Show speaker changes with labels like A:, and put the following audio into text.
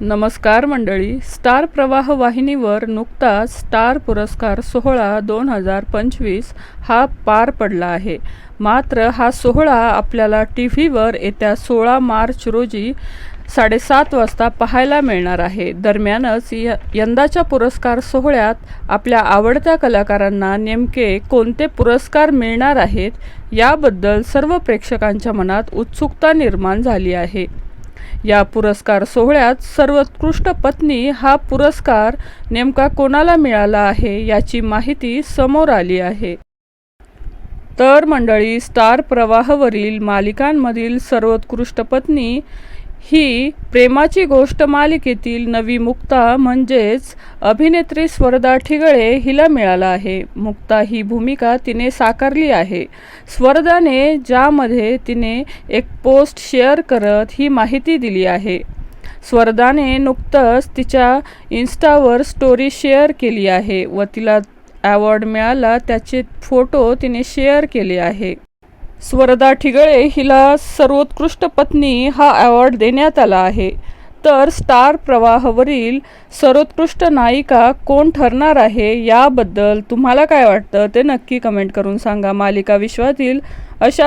A: नमस्कार मंडळी. स्टार प्रवाह वाहिनीवर नुकताच स्टार पुरस्कार सोहळा दोन हजार पंचवीस हा पार पडला आहे. मात्र हा सोहळा आपल्याला टी व्हीवर येत्या सोळा मार्च रोजी साडेसात वाजता पाहायला मिळणार आहे. दरम्यानच य यंदाच्या पुरस्कार सोहळ्यात आपल्या आवडत्या कलाकारांना नेमके कोणते पुरस्कार मिळणार आहेत याबद्दल सर्व प्रेक्षकांच्या मनात उत्सुकता निर्माण झाली आहे. या पुरस्कार सोहळ्यात सर्वोत्कृष्ट पत्नी हा पुरस्कार नेमका कोणाला मिळाला आहे याची माहिती समोर आली आहे. तर मंडळी स्टार प्रवाहवरील मालिकांमधील सर्वोत्कृष्ट पत्नी ही प्रेमाची गोष्ट मालिकेतील नवी मुक्ता म्हणजेच अभिनेत्री स्वरदा ठिगळे हिला मिळाला आहे. मुक्ता ही भूमिका तिने साकारली आहे. स्वरदाने ज्यामध्ये तिने एक पोस्ट शेअर करत ही माहिती दिली आहे. स्वरदाने नुकतंच तिच्या इन्स्टावर स्टोरी शेअर केली आहे व तिला अवॉर्ड मिळाला त्याचे फोटो तिने शेअर केले आहे. स्वरदा ठिगळे हिला सर्वोत्कृष्ट पत्नी हा अवॉर्ड देण्यात आला आहे. तर स्टार प्रवाहावरील सर्वोत्कृष्ट नायिका कोण ठरणार आहे याबद्दल तुम्हाला काय वाटतं? ते नक्की कमेंट करून सांगा. मालिका विश्वातील अशा